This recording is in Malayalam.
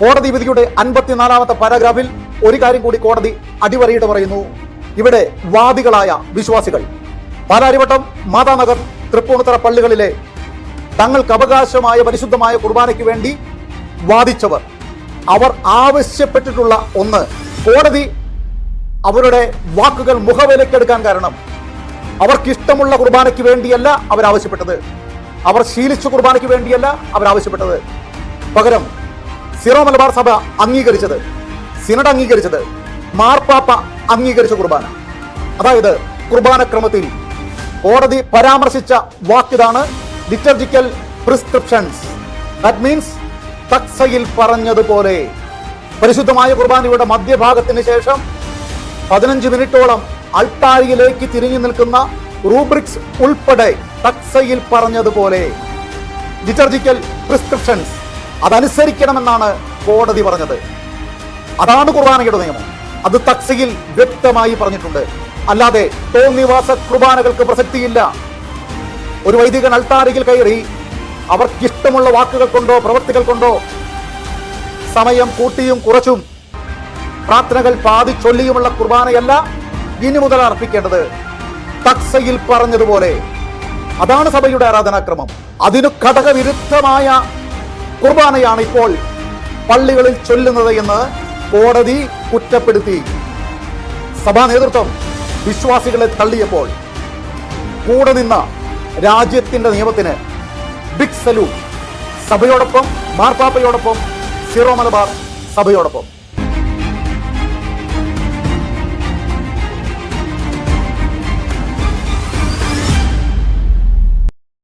കോടതി വിധിയുടെ അൻപത്തിനാലാമത്തെ പാരാഗ്രാഫിൽ ഒരു കാര്യം കൂടി കോടതി അടിവരയിട്ട് പറയുന്നു. ഇവിടെ വാദികളായ വിശ്വാസികൾ. പാലാരിവട്ടം മാതാനഗർ തൃപ്പൂണിത്തറ പള്ളികളിലെ തങ്ങൾക്ക് അവകാശമായ പരിശുദ്ധമായ കുർബാനയ്ക്ക് വേണ്ടി വാദിച്ചവർ. അവർ ആവശ്യപ്പെട്ടിട്ടുള്ള ഒന്ന് കോടതി അവരുടെ വാക്കുകൾ മുഖവിലക്കെടുക്കാൻ കാരണം. അവർക്കിഷ്ടമുള്ള കുർബാനയ്ക്ക് വേണ്ടിയല്ല അവരാവശ്യപ്പെട്ടത്. അവർ ശീലിച്ച കുർബാനയ്ക്ക് വേണ്ടിയല്ല അവരാവശ്യപ്പെട്ടത്. പകരം സിറോ മലബാർ സഭ അംഗീകരിച്ചത്. സിനഡ് അംഗീകരിച്ചത് മാർപ്പാപ്പ അംഗീകരിച്ച കുർബാന. അതായത് കുർബാന ക്രമത്തിൽ കോടതി പരാമർശിച്ച വാക്കിതാണ് ലിറ്റർജിക്കൽ പ്രിസ്ക്രിപ്ഷൻസ് ദാറ്റ് മീൻസ് തക്സയിൽ പറഞ്ഞതുപോലെ. പരിശുദ്ധമായ കുർബാനയുടെ മധ്യഭാഗത്തിന് ശേഷം പതിനഞ്ച് മിനിറ്റോളം അൾട്ടാരിയിലേക്ക് തിരിഞ്ഞു നിൽക്കുന്ന റൂബ്രിക്സ് ഉൾപ്പെടെ തക്സയിൽ പറഞ്ഞതുപോലെ. ലിറ്റർജിക്കൽ പ്രിസ്ക്രിപ്ഷൻസ് അതനുസരിക്കണമെന്നാണ് കോടതി പറഞ്ഞത്. അതാണ് കുർബാനയുടെ നിയമം. അത് തക്സിയിൽ വ്യക്തമായി പറഞ്ഞിട്ടുണ്ട്. അല്ലാതെ തോന്നിവാസ കുർബാനകൾക്ക് പ്രസക്തിയില്ല. ഒരു വൈദികൻ അൾത്താരയിൽ കയറി അവർക്കിഷ്ടമുള്ള വാക്കുകൾ കൊണ്ടോ പ്രവൃത്തികൾ കൊണ്ടോ സമയം കൂട്ടിയും കുറച്ചും പ്രാർത്ഥനകൾ പാതി ചൊല്ലിയുമുള്ള കുർബാനയല്ല ഇനി മുതൽ അർപ്പിക്കേണ്ടത് തക്സയിൽ പറഞ്ഞതുപോലെ. അതാണ് സഭയുടെ ആരാധനാക്രമം. അതിനു ഘടകവിരുദ്ധമായ കുർബാനയാണ് ഇപ്പോൾ പള്ളികളിൽ ചൊല്ലുന്നത് എന്ന് കോടതി കുറ്റപ്പെടുത്തി. സഭാ നേതൃത്വം വിശ്വാസികളെ തള്ളിയപ്പോൾ കൂടെ നിന്ന രാജ്യത്തിന്റെ നിയമത്തിന് ബിഗ് സലൂട്ട് സഭയോടൊപ്പം മാർപ്പാപ്പയോടൊപ്പം സിറോ മലബാർ സഭയോടൊപ്പം.